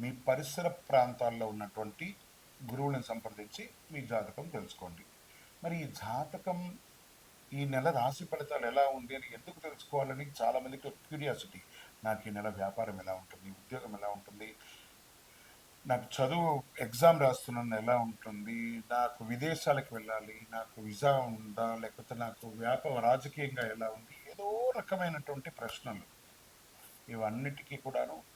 మీ పరిసర ప్రాంతాల్లో ఉన్నటువంటి గురువులను సంప్రదించి మీ జాతకం తెలుసుకోండి. మరి ఈ జాతకం ఈ నెల రాశి ఫలితాలు ఎలా ఉంది అని ఎందుకు తెలుసుకోవాలని చాలామందికి క్యూరియాసిటీ. నాకు ఈ నెల వ్యాపారం ఎలా ఉంటుంది? ఉద్యోగం ఎలా ఉంటుంది? నాకు చదువు ఎగ్జామ్ రాస్తున్నాను ఎలా ఉంటుంది? నాకు విదేశాలకు వెళ్ళాలి నాకు విజా ఉందా లేకపోతే నాకు వ్యాపార రాజకీయంగా ఎలా ఉంది? ఏదో రకమైనటువంటి ప్రశ్నలు. ఇవన్నిటికీ కూడాను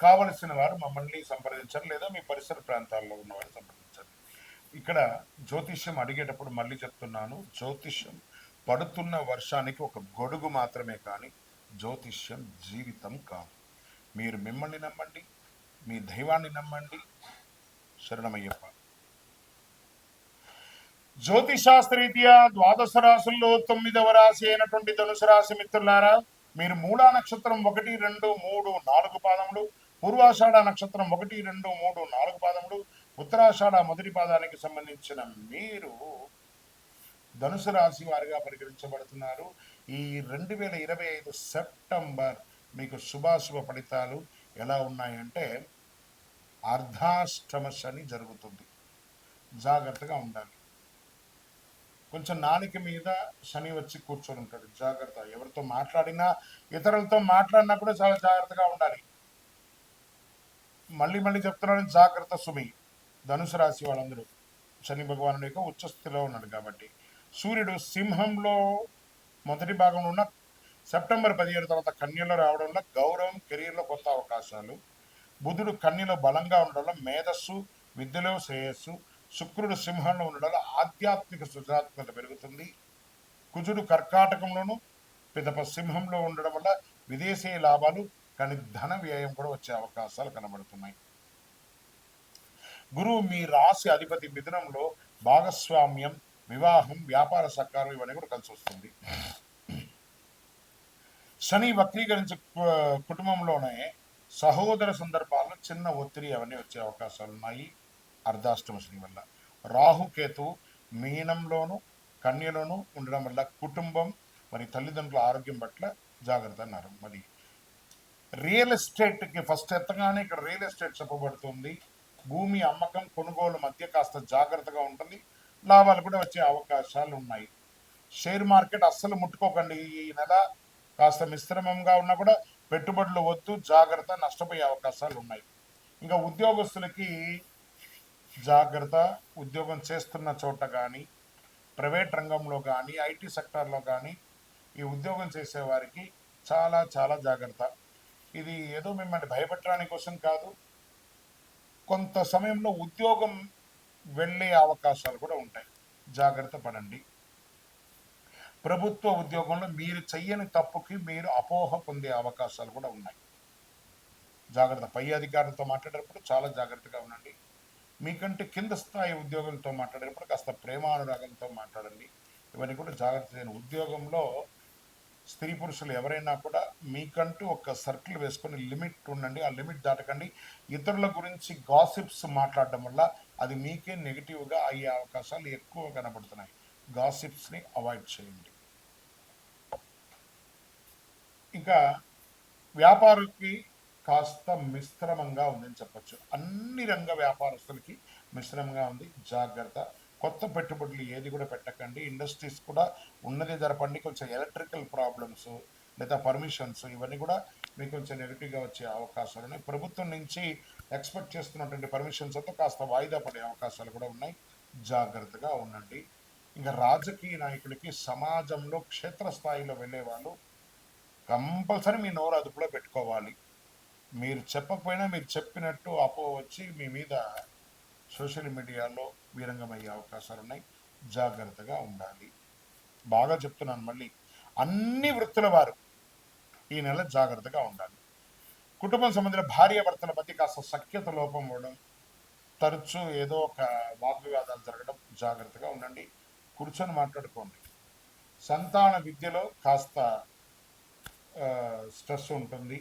కావలసిన వారు మమ్మల్ని సంప్రదించండి లేదా మీ పరిసర ప్రాంతాల్లో ఉన్నవారు సంప్రదించండి ఇక్కడ జ్యోతిష్యం అడిగేటప్పుడు మళ్ళీ చెప్తున్నాను. జ్యోతిష్యం పడుతున్న వర్షానికి ఒక గొడుగు మాత్రమే కానీ జ్యోతిష్యం జీవితం కాదు. మీరు మిమ్మల్ని నమ్మండి మీ దైవాన్ని నమ్మండి. శరణమయ్యప్ప. జ్యోతిశాస్త్రరీత్యా ద్వాదశ రాశుల్లో తొమ్మిదవ రాశి అయినటువంటి ధనుసు రాశి మిత్రులారా మీరు మూడా నక్షత్రం ఒకటి రెండు మూడు నాలుగు పాదములు పూర్వాషాఢ నక్షత్రం ఒకటి రెండు మూడు నాలుగు పాదములు ఉత్తరాషాఢ మొదటి పాదానికి సంబంధించిన మీరు ధనుసు రాశి వారిగా పరిగణించబడుతున్నారు. ఈ రెండు వేల ఇరవై ఐదు సెప్టెంబర్ మీకు శుభాశుభ ఫలితాలు ఎలా ఉన్నాయంటే అర్ధాష్టమ శని జరుగుతుంది. జాగ్రత్తగా ఉండాలి. కొంచెం నాలుక మీద శని వచ్చి కూర్చొని ఉంటాడు. జాగ్రత్త. ఎవరితో మాట్లాడినా ఇతరులతో మాట్లాడినా కూడా చాలా జాగ్రత్తగా ఉండాలి. మళ్ళీ మళ్ళీ చెప్తున్నాను జాగ్రత్త సుమి. ధనుసు రాశి వాళ్ళందరూ. శని భగవానుడి యొక్క ఉచ్చస్థితిలో ఉన్నాడు కాబట్టి. సూర్యుడు సింహంలో మొదటి భాగంలో ఉన్న సెప్టెంబర్ పదిహేడు తర్వాత కన్యలో రావడం వల్ల గౌరవం కెరీర్లో కొత్త అవకాశాలు. బుధుడు కన్యలో బలంగా ఉండడం వల్ల మేధస్సు విద్యలో శ్రేయస్సు. శుక్రుడు సింహంలో ఉండడం వల్ల ఆధ్యాత్మిక సృజనాత్మకత పెరుగుతుంది. కుజుడు కర్కాటకంలోను పిదప సింహంలో ఉండడం వల్ల విదేశీ లాభాలు కానీ ధన వ్యయం కూడా వచ్చే అవకాశాలు కనబడుతున్నాయి. గురువు మీ రాశి అధిపతి మిథునంలో భాగస్వామ్యం వివాహం వ్యాపార సహకారం ఇవన్నీ కూడా కలిసి వస్తుంది. శని వక్రీకరించే కుటుంబంలోనే సహోదర సందర్భాల్లో చిన్న ఒత్తిడి అవన్నీ వచ్చే అవకాశాలు ఉన్నాయి. అర్ధాష్టమ శని వల్ల. రాహుకేతు మీనంలోను కన్యలోను ఉండడం వల్ల కుటుంబం మరి తల్లిదండ్రుల ఆరోగ్యం పట్ల జాగ్రత్త అన్నారు. మరి రియల్ ఎస్టేట్కి ఫస్ట్ ఎత్తగానే ఇక్కడ రియల్ ఎస్టేట్ చెప్పబడుతుంది. భూమి అమ్మకం కొనుగోలు మధ్య కాస్త జాగ్రత్తగా ఉంటుంది లాభాలు కూడా వచ్చే అవకాశాలు ఉన్నాయి. షేర్ మార్కెట్ అస్సలు ముట్టుకోకండి. ఈ నెల కాస్త మిశ్రమంగా ఉన్నా కూడా పెట్టుబడులు వద్దు జాగ్రత్త నష్టపోయే అవకాశాలు ఉన్నాయి. ఇంకా ఉద్యోగస్తులకి జాగ్రత్త ఉద్యోగం చేస్తున్న చోట కానీ ప్రైవేట్ రంగంలో కానీ ఐటీ సెక్టార్లో కానీ ఈ ఉద్యోగం చేసేవారికి చాలా చాలా జాగ్రత్త. ఇది ఏదో మిమ్మల్ని భయపెట్టడానికి కోసం కాదు. కొంత సమయంలో ఉద్యోగం వెళ్ళే అవకాశాలు కూడా ఉంటాయి. జాగ్రత్త పడండి. ప్రభుత్వ ఉద్యోగంలో మీరు చెయ్యని తప్పుకి మీరు అపోహ పొందే అవకాశాలు కూడా ఉన్నాయి. జాగ్రత్త పై అధికారులతో మాట్లాడేటప్పుడు చాలా జాగ్రత్తగా ఉండండి. మీకంటే కింద స్థాయి ఉద్యోగులతో మాట్లాడేటప్పుడు కాస్త ప్రేమానురాగంతో మాట్లాడండి. ఇవన్నీ కూడా జాగ్రత్త ఉద్యోగంలో స్త్రీ పురుషులు ఎవరైనా కూడా మీకంటూ ఒక సర్కిల్ వేసుకొని లిమిట్ ఉండండి ఆ లిమిట్ దాటకండి. ఇతరుల గురించి గాసిప్స్ మాట్లాడడం వల్ల అది మీకే నెగిటివ్గా అయ్యే అవకాశాలు ఎక్కువ కనబడుతున్నాయి గాసిప్స్ని అవాయిడ్ చేయండి. ఇంకా వ్యాపారికి కాస్త మిశ్రమంగా ఉందని చెప్పచ్చు. అన్ని రంగ వ్యాపారస్తులకి మిశ్రమంగా ఉంది. జాగ్రత్త. కొత్త పెట్టుబడులు ఏది కూడా పెట్టకండి. ఇండస్ట్రీస్ కూడా ఉన్నది జరపండి కొంచెం ఎలక్ట్రికల్ ప్రాబ్లమ్స్ లేదా పర్మిషన్స్ ఇవన్నీ కూడా మీకు కొంచెం నెగిటివ్గా వచ్చే అవకాశాలు ఉన్నాయి. ప్రభుత్వం నుంచి ఎక్స్పెక్ట్ చేస్తున్నటువంటి పర్మిషన్స్ అంతా కాస్త వాయిదా పడే అవకాశాలు కూడా ఉన్నాయి. జాగ్రత్తగా ఉండండి. ఇంకా రాజకీయ నాయకులకి సమాజంలో క్షేత్రస్థాయిలో వెళ్ళే వాళ్ళు కంపల్సరీ మీ నోరు అదుపులో పెట్టుకోవాలి. మీరు చెప్పకపోయినా మీరు చెప్పినట్టు అపో వచ్చి మీ మీద సోషల్ మీడియాలో వీరంగమయ్యే అవకాశాలు ఉన్నాయి జాగ్రత్తగా ఉండాలి. బాగా చెప్తున్నాను మళ్ళీ. అన్ని వృత్తుల వారు ఈ నెల జాగ్రత్తగా ఉండాలి. కుటుంబం సంబంధించిన భార్యాభర్తల మధ్య కాస్త సఖ్యత లోపం ఉండడం తరచూ ఏదో ఒక వాగ్వివాదాలు జరగడం జాగ్రత్తగా ఉండండి. కూర్చొని మాట్లాడుకోండి. సంతాన విద్యలో కాస్త స్ట్రెస్ ఉంటుంది.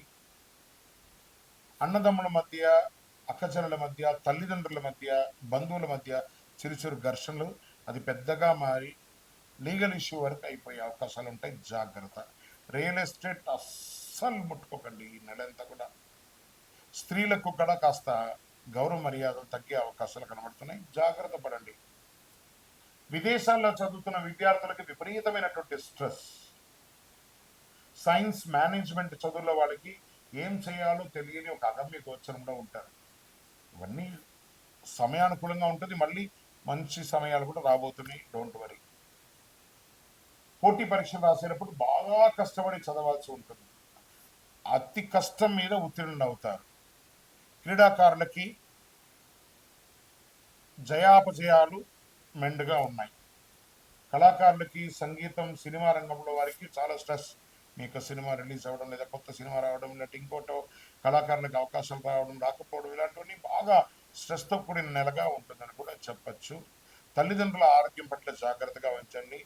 అన్నదమ్ముల మధ్య అక్కచెల్లెల మధ్య తల్లిదండ్రుల మధ్య బంధువుల మధ్య చిరు చిరు ఘర్షణలు అది పెద్దగా మారి లీగల్ ఇష్యూ వరకు అయిపోయే అవకాశాలు ఉంటాయి. జాగ్రత్త. రియల్ ఎస్టేట్ అస్సలు ముట్టుకోకండి ఈ నెలంతా కూడా. స్త్రీలకు కూడా కాస్త గౌరవ మర్యాదలు తగ్గే అవకాశాలు కనబడుతున్నాయి. జాగ్రత్త పడండి. విదేశాల్లో చదువుతున్న విద్యార్థులకి విపరీతమైనటువంటి స్ట్రెస్. సైన్స్ మేనేజ్మెంట్ చదువుల వాళ్ళకి ఏం చేయాలో తెలియని ఒక అగమ్య గోచరంలో ఉంటారు. ఇవన్నీ సమయానుకూలంగా ఉంటుంది. మళ్ళీ మంచి సమయాలు కూడా రాబోతున్నాయి. డోంట్ వరీ పోటీ పరీక్షలు రాసేటప్పుడు బాగా కష్టపడి చదవాల్సి ఉంటుంది. అతి కష్టం మీద ఉత్తీర్ణులు అవుతారు క్రీడాకారులకి జయాపజయాలు మెండుగా ఉన్నాయి. కళాకారులకి సంగీతం సినిమా రంగంలో వారికి చాలా స్ట్రెస్. మీకు సినిమా రిలీజ్ అవ్వడం లేదా కొత్త సినిమా రావడం ఇలాంటి ఇంకోటో కళాకారులకు అవకాశం రావడం రాకపోవడం ఇలాంటివన్నీ బాగా స్ట్రెస్తో కూడిన నెలగా ఉంటుందని కూడా చెప్పచ్చు. తల్లిదండ్రుల ఆరోగ్యం పట్ల జాగ్రత్తగా ఉంచండి.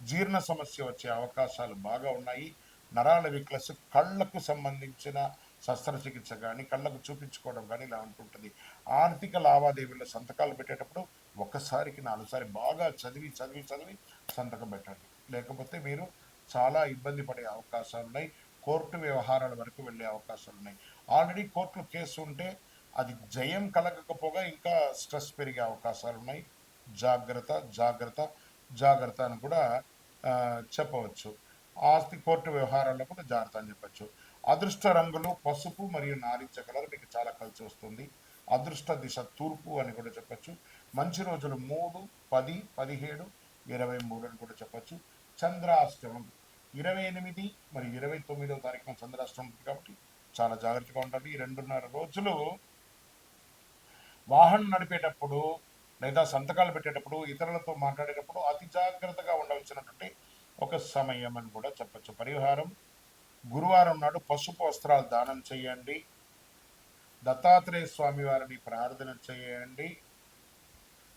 జీర్ణ సమస్య వచ్చే అవకాశాలు బాగా ఉన్నాయి. నరాల విక్లస్ కళ్ళకు సంబంధించిన శస్త్రచికిత్స కానీ కళ్ళకు చూపించుకోవడం కానీ ఇలా ఉంటుంటుంది. ఆర్థిక లావాదేవీల్లో సంతకాలు పెట్టేటప్పుడు ఒక్కసారికి నాలుగుసారి బాగా చదివి చదివి చదివి సంతకం పెట్టండి. లేకపోతే మీరు చాలా ఇబ్బంది పడే అవకాశాలు ఉన్నాయి కోర్టు వ్యవహారాల వరకు వెళ్ళే అవకాశాలు ఉన్నాయి ఆల్రెడీ కోర్టులో కేసు ఉంటే అది జయం కలగకపోగా ఇంకా స్ట్రెస్ పెరిగే అవకాశాలు ఉన్నాయి జాగ్రత్త జాగ్రత్త జాగ్రత్త అని కూడా చెప్పవచ్చు. ఆస్తి కోర్టు వ్యవహారాల్లో కూడా జాగ్రత్త అని చెప్పచ్చు. అదృష్ట రంగులు పసుపు మరియు నారింజ కలర్ మీకు చాలా కలిసి వస్తుంది. అదృష్ట దిశ తూర్పు అని కూడా చెప్పచ్చు. మంచి రోజులు మూడు పది పదిహేడు ఇరవై మూడు అని కూడా చెప్పచ్చు. చంద్రాష్టమం ఇరవై ఎనిమిది మరి ఇరవై తొమ్మిదవ తారీఖున చంద్రాష్టమం ఉంది కాబట్టి చాలా జాగ్రత్తగా ఉండాలి ఈ రెండున్నర రోజులు వాహనం నడిపేటప్పుడు లేదా సంతకాలు పెట్టేటప్పుడు ఇతరులతో మాట్లాడేటప్పుడు అతి జాగ్రత్తగా ఉండవలసినటువంటి ఒక సమయం అని కూడా చెప్పచ్చు. పరిహారం. గురువారం నాడు పసుపు వస్త్రాలు దానం చేయండి. దత్తాత్రేయ స్వామి వారిని ప్రార్థన చేయండి.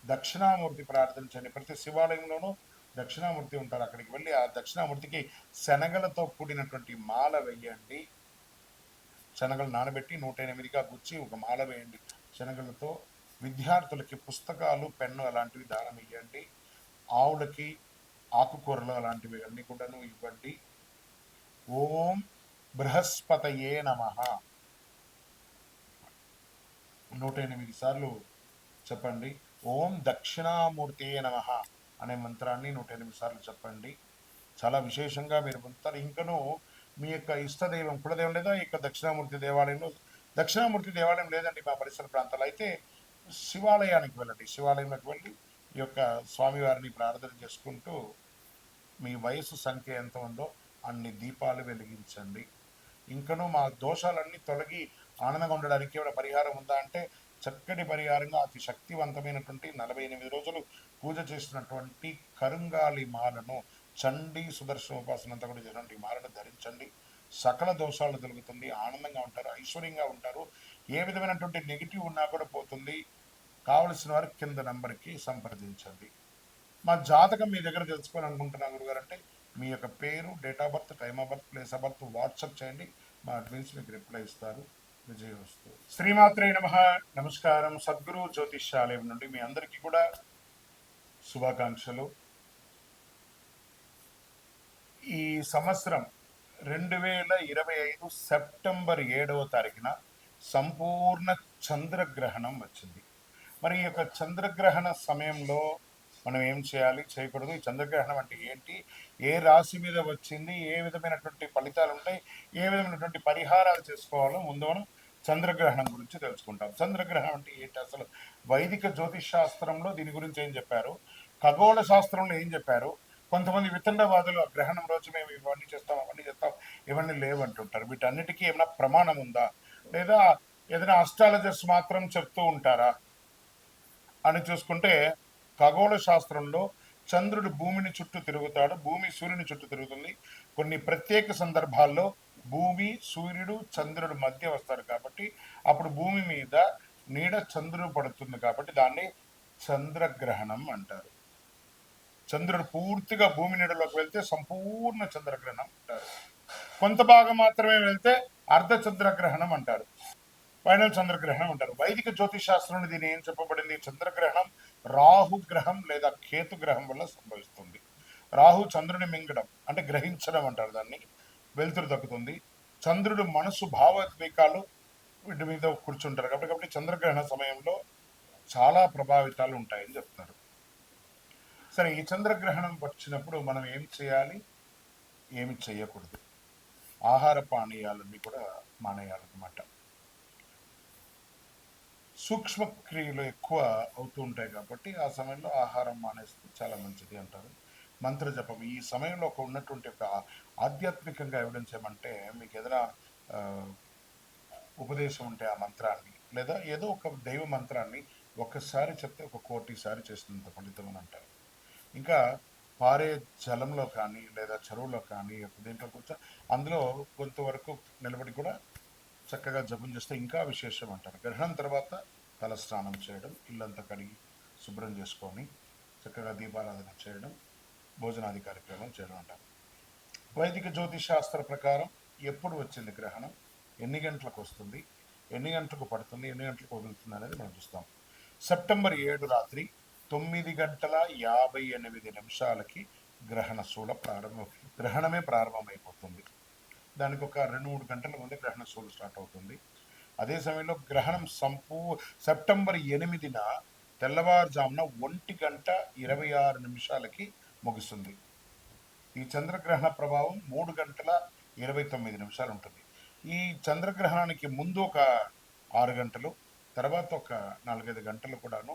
దక్షిణామూర్తి ప్రార్థన చేయండి. ప్రతి శివాలయంలోనూ దక్షిణామూర్తి ఉంటారు అక్కడికి వెళ్ళి ఆ దక్షిణామూర్తికి శనగలతో కూడినటువంటి మాల వేయండి. శనగలు నానబెట్టి నూట ఎనిమిదిగా గుచ్చి ఒక మాల వేయండి. శనగలతో విద్యార్థులకి పుస్తకాలు పెన్ను అలాంటివి దానం ఇవ్వండి ఆవులకి ఆకుకూరలు అలాంటివి అన్ని కూడాను ఇవ్వండి. ఓం బృహస్పతయే నమ. నూట ఎనిమిది సార్లు చెప్పండి. ఓం దక్షిణామూర్తియే నమ అనే మంత్రాన్ని నూట ఎనిమిది సార్లు చెప్పండి. చాలా విశేషంగా మీరు పొందుతారు ఇంకను మీ యొక్క ఇష్టదైవం కులదేవం లేదా ఈ యొక్క దక్షిణామూర్తి దేవాలయంలో దక్షిణామూర్తి దేవాలయం లేదండి మా పరిసర ప్రాంతాలు అయితే శివాలయానికి వెళ్ళండి. శివాలయంలోకి వెళ్ళి ఈ యొక్క స్వామివారిని ప్రార్థన చేసుకుంటూ మీ వయసు సంఖ్య ఎంత ఉందో అన్ని దీపాలు వెలిగించండి. ఇంకనూ మా దోషాలన్నీ తొలగి ఆనందంగా ఉండడానికి ఏమైనా పరిహారం ఉందా అంటే చక్కటి పరిహారంగా అతి శక్తివంతమైనటువంటి నలభై ఎనిమిది రోజులు పూజ చేసినటువంటి కరుంగాలి మాలను చండీ సుదర్శన ఉపాసనంతా కూడా చేసినటువంటి మాలను ధరించండి. సకల దోషాలు తొలగుతుంది ఆనందంగా ఉంటారు ఐశ్వర్యంగా ఉంటారు. ఏ విధమైనటువంటి నెగిటివ్ ఉన్నా కూడా పోతుంది. కావలసిన వారు కింద నంబర్కి సంప్రదించండి. మా జాతకం మీ దగ్గర తెలుసుకోవాలనుకుంటున్నా గురుగారు అంటే మీ యొక్క పేరు date of birth time of birth place of birth WhatsApp చేయండి. మా అడ్మిన్స్ మీకు రిప్లై ఇస్తారు. విజయవస్తు శ్రీమాత్రే నమ. నమస్కారం. సద్గురు జ్యోతిష్యాలయం నుండి మీ అందరికీ కూడా శుభాకాంక్షలు. ఈ సంవత్సరం రెండు వేల ఇరవై ఐదు సెప్టెంబర్ ఏడవ తారీఖున సంపూర్ణ చంద్రగ్రహణం వచ్చింది. మరి ఈ యొక్క చంద్రగ్రహణ సమయంలో మనం ఏం చేయాలి? చేయకూడదు. ఈ చంద్రగ్రహణం అంటే ఏంటి? ఏ రాశి మీద వచ్చింది? ఏ విధమైనటువంటి ఫలితాలు ఉంటాయి? ఏ విధమైనటువంటి పరిహారాలు చేసుకోవాలో ముందు మనం చంద్రగ్రహణం గురించి తెలుసుకుంటాం. చంద్రగ్రహణం అంటే ఏంటి? అసలు వైదిక జ్యోతిష్ శాస్త్రంలో దీని గురించి ఏం చెప్పారు? ఖగోళ శాస్త్రంలో ఏం చెప్పారు? కొంతమంది వితండవాదులు "ఆ గ్రహణం రోజు మేము ఇవన్నీ చేస్తాం అవన్నీ చేస్తాం ఇవన్నీ లేవంటుంటారు. వీటన్నిటికీ ఏమైనా ప్రమాణం ఉందా? లేదా ఏదైనా అస్ట్రాలజర్స్ మాత్రం చెప్తూ ఉంటారా? అని చూసుకుంటే ఖగోళ శాస్త్రంలో చంద్రుడు భూమిని చుట్టూ తిరుగుతాడు భూమి సూర్యుని చుట్టూ తిరుగుతుంది. కొన్ని ప్రత్యేక సందర్భాల్లో భూమి సూర్యుడు చంద్రుడు మధ్య వస్తారు కాబట్టి అప్పుడు భూమి మీద నీడ చంద్రుడు పడుతుంది కాబట్టి దాన్ని చంద్రగ్రహణం అంటారు. చంద్రుడు పూర్తిగా భూమి నీడలోకి వెళ్తే సంపూర్ణ చంద్రగ్రహణం అంటారు. కొంత భాగం మాత్రమే వెళ్తే అర్ధ చంద్రగ్రహణం అంటారు. ఫైనల్ చంద్రగ్రహణం అంటారు. వైదిక జ్యోతిష్ శాస్త్రంలో దీని ఏం చెప్పబడింది? చంద్రగ్రహణం రాహు గ్రహం లేదా కేతు గ్రహం వల్ల సంభవిస్తుంది. రాహు చంద్రుని మింగడం అంటే గ్రహించడం అంటారు దాన్ని. వెలుతురు దక్కుతుంది చంద్రుడు మనసు భావోద్వేకాలు వీటి మీద కూర్చుంటారు. కాబట్టి కాబట్టి చంద్రగ్రహణ సమయంలో చాలా ప్రభావితాలు ఉంటాయని చెప్తున్నారు. సరే ఈ చంద్రగ్రహణం వచ్చినప్పుడు మనం ఏం చేయాలి? ఏమి చేయకూడదు. ఆహార పానీయాలన్నీ కూడా మానేయాలన్నమాట. సూక్ష్మక్రియలు ఎక్కువ అవుతూ ఉంటాయి కాబట్టి ఆ సమయంలో ఆహారం మానేస్తే చాలా మంచిది అంటారు. మంత్ర జపం ఈ సమయంలో ఒక ఉన్నటువంటి ఒక ఆధ్యాత్మికంగా ఎవిడెన్స్ ఏమంటే మీకు ఏదైనా ఉపదేశం ఉంటే ఆ మంత్రాన్ని లేదా ఏదో ఒక దైవ మంత్రాన్ని ఒక్కసారి చెప్తే ఒక కోటిసారి చేసినంత ఫలితం అని అంటారు. ఇంకా పారే జలంలో కానీ లేదా చెరువులో కానీ దీంట్లో కూర్చో అందులో కొంతవరకు నిలబడి కూడా చక్కగా జపం చేస్తే ఇంకా విశేషం అంటారు. గ్రహణం తర్వాత తల స్నానం చేయడం ఇల్లంతా కడిగి శుభ్రం చేసుకొని చక్కగా దీపారాధన చేయడం భోజనాది కార్యక్రమం చేయడం అంటారు. వైదిక జ్యోతిష్ శాస్త్ర ప్రకారం ఎప్పుడు వచ్చింది గ్రహణం? ఎన్ని గంటలకు వస్తుంది? ఎన్ని గంటలకు పడుతుంది? ఎన్ని గంటలకు వదులుతుంది అనేది మనం చూస్తాం. సెప్టెంబర్ ఏడు రాత్రి తొమ్మిది గంటల యాభై ఎనిమిది నిమిషాలకి గ్రహణ శూల ప్రారంభం గ్రహణమే ప్రారంభమైపోతుంది. దానికి ఒక రెండు మూడు గంటల ముందే గ్రహణ శూలు స్టార్ట్ అవుతుంది. అదే సమయంలో గ్రహణం సంపూ సెప్టెంబర్ ఎనిమిదిన తెల్లవారుజామున ఒంటి గంట ఇరవై ఆరు నిమిషాలకి ముగుస్తుంది. ఈ చంద్రగ్రహణ ప్రభావం మూడు గంటల ఇరవై తొమ్మిది నిమిషాలు ఉంటుంది ఈ చంద్రగ్రహణానికి ముందు ఒక ఆరు గంటలు తర్వాత ఒక నాలుగైదు గంటలు కూడాను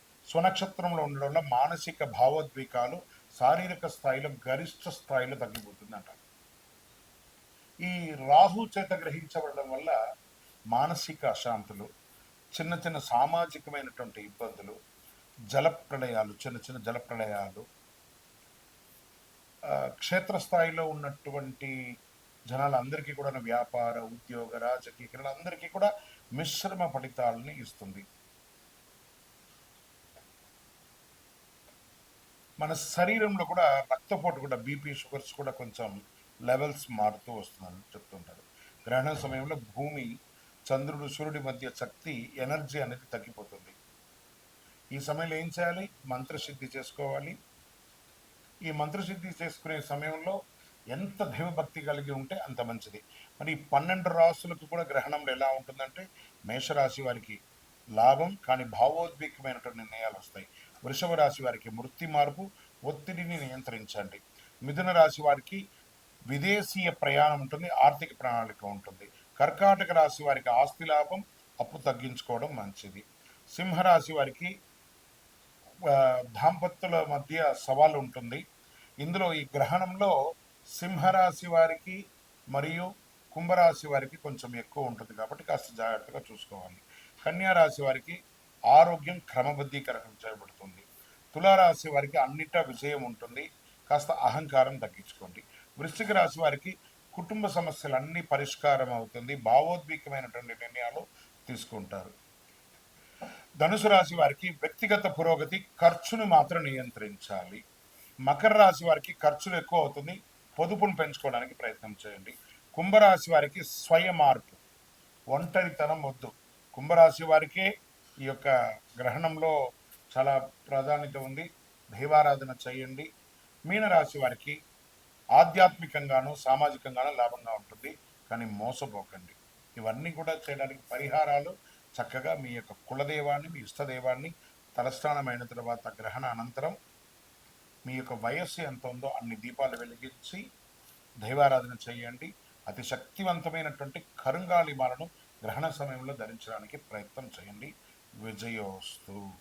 స్వనక్షత్రంలో ఉండడం వల్ల మానసిక భావోద్వేగాలు శారీరక స్థాయిలో గరిష్ట స్థాయిలో తగ్గిపోతుంది అంటారు ఈ రాహు చేత గ్రహించబడడం వల్ల మానసిక అశాంతులు చిన్న చిన్న సామాజికమైనటువంటి ఇబ్బందులు జల ప్రళయాలు చిన్న చిన్న జలప్రళయాలు క్షేత్రస్థాయిలో ఉన్నటువంటి జనాలందరికీ కూడా వ్యాపార ఉద్యోగ రాజకీయ అందరికీ కూడా మిశ్రమ ఫలితాలని ఇస్తుంది. మన శరీరంలో కూడా రక్తపోటు కూడా బీపీ షుగర్స్ కూడా కొంచెం లెవెల్స్ మారుతూ వస్తుందని చెప్తుంటారు. గ్రహణం సమయంలో భూమి చంద్రుడు సూర్యుడి మధ్య శక్తి ఎనర్జీ అనేది తగ్గిపోతుంది. ఈ సమయంలో ఏం చేయాలి? మంత్రసిద్ధి చేసుకోవాలి. ఈ మంత్రసిద్ధి చేసుకునే సమయంలో ఎంత దైవభక్తి కలిగి ఉంటే అంత మంచిది. మరి ఈ పన్నెండు రాసులకు కూడా గ్రహణంలో ఎలా ఉంటుందంటే మేషరాశి వారికి లాభం కానీ భావోద్వేగమైనటువంటి నిర్ణయాలు వస్తాయి. వృషభ రాశి వారికి వృత్తి మార్పు ఒత్తిడిని నియంత్రించండి. మిథున రాశి వారికి విదేశీయ ప్రయాణం ఉంటుంది ఆర్థిక ప్రణాళిక ఉంటుంది. కర్కాటక రాశి వారికి ఆస్తి లాభం అప్పు తగ్గించుకోవడం మంచిది. సింహరాశి వారికి దాంపత్యుల మధ్య సవాలు ఉంటుంది. ఇందులో ఈ గ్రహణంలో సింహరాశి వారికి మరియు కుంభరాశి వారికి కొంచెం ఎక్కువ ఉంటుంది కాబట్టి కాస్త జాగ్రత్తగా చూసుకోవాలి. కన్యా రాశి వారికి ఆరోగ్యం క్రమబద్ధీకరణ చేయబడుతుంది. తులారాశి వారికి అన్నిటా విజయం ఉంటుంది. కాస్త అహంకారం తగ్గించుకోండి. వృశ్చిక రాశి వారికి కుటుంబ సమస్యలన్నీ పరిష్కారం అవుతుంది. భావోద్వేగమైనటువంటి నిర్ణయాలు తీసుకుంటారు. ధనుసు రాశి వారికి వ్యక్తిగత పురోగతి ఖర్చును మాత్రం నియంత్రించాలి. మకర రాశి వారికి ఖర్చులు ఎక్కువ అవుతుంది. పొదుపును పెంచుకోవడానికి ప్రయత్నం చేయండి. కుంభరాశి వారికి స్వయ మార్పు ఒంటరితనం వద్దు. కుంభరాశి వారికే ఈ యొక్క గ్రహణంలో చాలా ప్రాధాన్యత ఉంది. దైవారాధన చేయండి. మీనరాశి వారికి ఆధ్యాత్మికంగాను సామాజికంగాను లాభంగా ఉంటుంది. కానీ మోసపోకండి. ఇవన్నీ కూడా చేయడానికి పరిహారాలు చక్కగా మీ యొక్క కులదైవాన్ని మీ ఇష్టదైవాన్ని తలస్నానమైన తర్వాత గ్రహణ అనంతరం మీ యొక్క వయస్సు ఎంత ఉందో అన్ని దీపాలు వెలిగించి దైవారాధన చేయండి. అతి శక్తివంతమైనటువంటి కరుంగాలిమాలను గ్రహణ సమయంలో ధరించడానికి ప్రయత్నం చేయండి. విజయోస్తు.